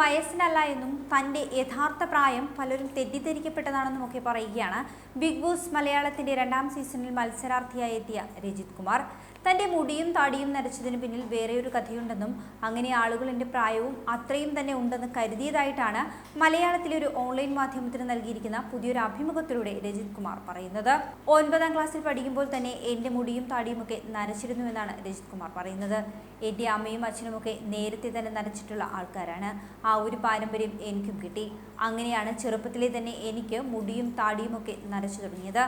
വയസ്സിനല്ല എന്നും തന്റെ യഥാർത്ഥ പ്രായം പലരും തെറ്റിദ്ധരിക്കപ്പെട്ടതാണെന്നും ഒക്കെ പറയുകയാണ്. ബിഗ് ബോസ് മലയാളത്തിന്റെ രണ്ടാം സീസണിൽ മത്സരാർത്ഥിയായി എത്തിയ രജിത് കുമാർ. തന്റെ മുടിയും താടിയും നരച്ചതിന് പിന്നിൽ വേറെ ഒരു കഥയുണ്ടെന്നും അങ്ങനെ ആളുകൾ എന്റെ പ്രായവും അത്രയും തന്നെ ഉണ്ടെന്ന് കരുതിയതായിട്ടാണ് മലയാളത്തിലെ ഒരു ഓൺലൈൻ മാധ്യമത്തിന് നൽകിയിരിക്കുന്ന പുതിയൊരു അഭിമുഖത്തിലൂടെ രജിത് കുമാർ പറയുന്നത്. ഒൻപതാം ക്ലാസ്സിൽ പഠിക്കുമ്പോൾ തന്നെ എന്റെ മുടിയും താടിയുമൊക്കെ നരച്ചിരുന്നുവെന്നാണ് രജിത് കുമാർ പറയുന്നത്. എന്റെ അമ്മയും അച്ഛനുമൊക്കെ നേരത്തെ തന്നെ നരച്ചിട്ടുള്ള ആൾക്കാരാണ്. ആ ഒരു പാരമ്പര്യം എനിക്കും കിട്ടി. അങ്ങനെയാണ് ചെറുപ്പത്തിലെ തന്നെ എനിക്ക് മുടിയും താടിയുമൊക്കെ നരച്ചു തുടങ്ങിയത്.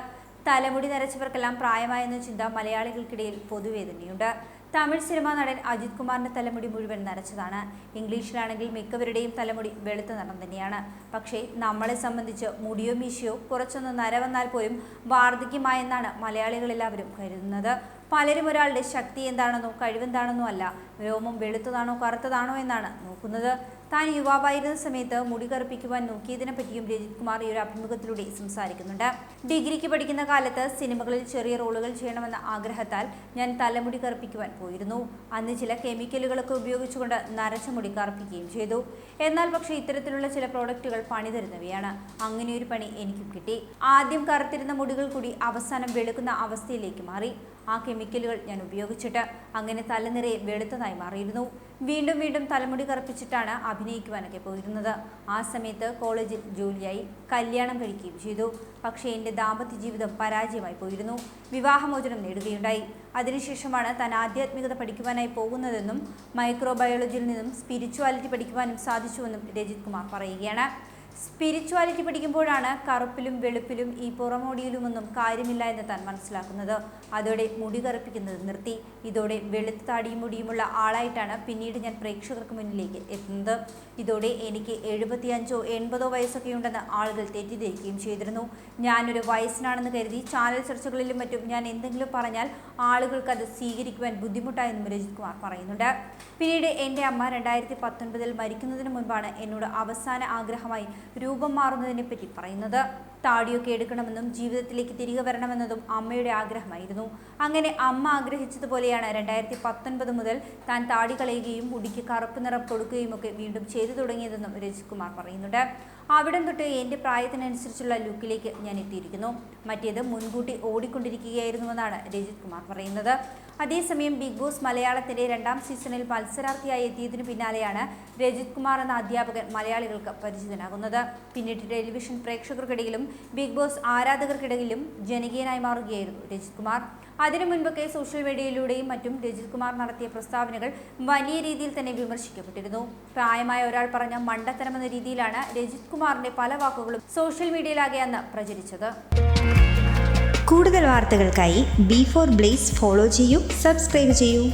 തലമുടി നരച്ചവർക്കെല്ലാം പ്രായമായെന്ന ചിന്ത മലയാളികൾക്കിടയിൽ പൊതുവേ തന്നെയുണ്ട് തമിഴ് സിനിമാ നടൻ അജിത് കുമാറിന്റെ തലമുടി മുഴുവൻ നരച്ചതാണ്. ഇംഗ്ലീഷിലാണെങ്കിൽ മിക്കവരുടെയും തലമുടി വെളുത്ത നിറം തന്നെയാണ്. പക്ഷേ നമ്മളെ സംബന്ധിച്ച് മുടിയോ മീശയോ കുറച്ചൊന്ന് നര വന്നാൽ പോലും വാർദ്ധക്യമായെന്നാണ് മലയാളികളെല്ലാവരും കരുതുന്നത്. പലരും ഒരാളുടെ ശക്തി എന്താണെന്നോ കഴിവെന്താണെന്നോ അല്ല രോമം വെളുത്തതാണോ കറുത്തതാണോ എന്നാണ് നോക്കുന്നത്. താൻ യുവാവായിരുന്ന സമയത്ത് മുടി കറുപ്പിക്കുവാൻ നോക്കിയതിനെ പറ്റിയും രജിത് കുമാർ ഈ ഒരു അഭിമുഖത്തിലൂടെ സംസാരിക്കുന്നുണ്ട്. ഡിഗ്രിക്ക് പഠിക്കുന്ന കാലത്ത് സിനിമകളിൽ ചെറിയ റോളുകൾ ചെയ്യണമെന്ന ആഗ്രഹത്താൽ ഞാൻ തലമുടി കറുപ്പിക്കുവാൻ പോയിരുന്നു. അന്ന് ചില കെമിക്കലുകളൊക്കെ ഉപയോഗിച്ചുകൊണ്ട് നരച്ച മുടി കറുപ്പിക്കുകയും ചെയ്തു. എന്നാൽ പക്ഷേ ഇത്തരത്തിലുള്ള ചില പ്രോഡക്റ്റുകൾ പണി തരുന്നവയാണ്. അങ്ങനെ ഒരു പണി എനിക്കും കിട്ടി. ആദ്യം കറുത്തിരുന്ന മുടികൾ കൂടി അവസാനം വെളുക്കുന്ന അവസ്ഥയിലേക്ക് മാറി. ആ കെമിക്കലുകൾ ഞാൻ ഉപയോഗിച്ചിട്ട് അങ്ങനെ തലനിറയെ വെളുത്തതായി മാറിയിരുന്നു. വീണ്ടും വീണ്ടും തലമുടി കറുപ്പിച്ചിട്ടാണ് അഭിനയിക്കുവാനൊക്കെ പോയിരുന്നത്. ആ സമയത്ത് കോളേജിൽ ജോലിയായി കല്യാണം കഴിക്കുകയും ചെയ്തു. പക്ഷേ എന്റെ ദാമ്പത്യ ജീവിതം പരാജയമായി പോയിരുന്നു. വിവാഹമോചനം നേടുകയുണ്ടായി. അതിനുശേഷമാണ് താൻ ആധ്യാത്മികത പഠിക്കുവാനായി പോകുന്നതെന്നും മൈക്രോബയോളജിയിൽ നിന്നും സ്പിരിച്വാലിറ്റി പഠിക്കുവാനും സാധിച്ചുവെന്നും രജിത് കുമാർ പറയുകയാണ്. സ്പിരിച്വാലിറ്റി പഠിക്കുമ്പോഴാണ് കറുപ്പിലും വെളുപ്പിലും ഈ പുറമോടിയിലുമൊന്നും കാര്യമില്ല എന്ന് താൻ മനസ്സിലാക്കുന്നത്. അതോടെ മുടി കറുപ്പിക്കുന്നത് നിർത്തി. ഇതോടെ വെളുത്ത താടിയും മുടിയുമുള്ള ആളായിട്ടാണ് പിന്നീട് ഞാൻ പ്രേക്ഷകർക്ക് മുന്നിലേക്ക് എത്തുന്നത്. ഇതോടെ എനിക്ക് എഴുപത്തിയഞ്ചോ എൺപതോ വയസ്സൊക്കെ ഉണ്ടെന്ന് ആളുകൾ തെറ്റിദ്ധരിക്കുകയും ചെയ്തിരുന്നു. ഞാനൊരു വയസ്സിനാണെന്ന് കരുതി ചാനൽ ചർച്ചകളിലും മറ്റും ഞാൻ എന്തെങ്കിലും പറഞ്ഞാൽ ആളുകൾക്ക് അത് സ്വീകരിക്കുവാൻ ബുദ്ധിമുട്ടായെന്നും രജിത് കുമാർ പറയുന്നുണ്ട്. പിന്നീട് എന്റെ അമ്മ രണ്ടായിരത്തി പത്തൊൻപതിൽ മരിക്കുന്നതിന് മുൻപാണ് എന്നോട് അവസാന ആഗ്രഹമായി രൂപം മാറുന്നതിനെ പറ്റി പറയുന്നത്. താടിയൊക്കെ എടുക്കണമെന്നും ജീവിതത്തിലേക്ക് തിരികെ വരണമെന്നതും അമ്മയുടെ ആഗ്രഹമായിരുന്നു. അങ്ങനെ അമ്മ ആഗ്രഹിച്ചതുപോലെയാണ് രണ്ടായിരത്തി പത്തൊൻപത് മുതൽ താൻ താടി കളയുകയും മുടിക്ക് കറുപ്പ് നിറം കൊടുക്കുകയും ഒക്കെ വീണ്ടും ചെയ്തു തുടങ്ങിയതെന്നും രജിത് കുമാർ പറയുന്നുണ്ട്. അവിടം തൊട്ട് എന്റെ പ്രായത്തിനനുസരിച്ചുള്ള ലുക്കിലേക്ക് ഞാൻ എത്തിയിരിക്കുന്നു. മറ്റേത് മുൻകൂട്ടി ഓടിക്കൊണ്ടിരിക്കുകയായിരുന്നുവെന്നാണ് രജിത് കുമാർ പറയുന്നത്. അതേസമയം ബിഗ് ബോസ് മലയാളത്തിന്റെ രണ്ടാം സീസണിൽ മത്സരാർത്ഥിയായി എത്തിയതിനു പിന്നാലെയാണ് രജിത് കുമാർ എന്ന അധ്യാപകൻ മലയാളികൾക്ക് പരിചിതനാകുന്നത്. പിന്നീട് ടെലിവിഷൻ പ്രേക്ഷകർക്കിടയിലും ബിഗ് ബോസ് ആരാധകർക്കിടയിലും ജനകീയനായി മാറുകയായിരുന്നു രജിത് കുമാർ. അതിനു മുൻപൊക്കെ സോഷ്യൽ മീഡിയയിലൂടെയും മറ്റും രജിത് കുമാർ നടത്തിയ പ്രസ്താവനകൾ വലിയ രീതിയിൽ തന്നെ വിമർശിക്കപ്പെട്ടിരുന്നു. പ്രായമായ ഒരാൾ പറഞ്ഞ മണ്ടത്തരമെന്ന രീതിയിലാണ് രജിത് കുമാറിന്റെ പല വാക്കുകളും സോഷ്യൽ മീഡിയയിലാകെ അന്ന് പ്രചരിച്ചത്. കൂടുതൽ വാർത്തകൾക്കായി ബി ഫോർ ബ്ലേസ് ഫോളോ ചെയ്യൂ സബ്സ്ക്രൈബ് ചെയ്യൂ.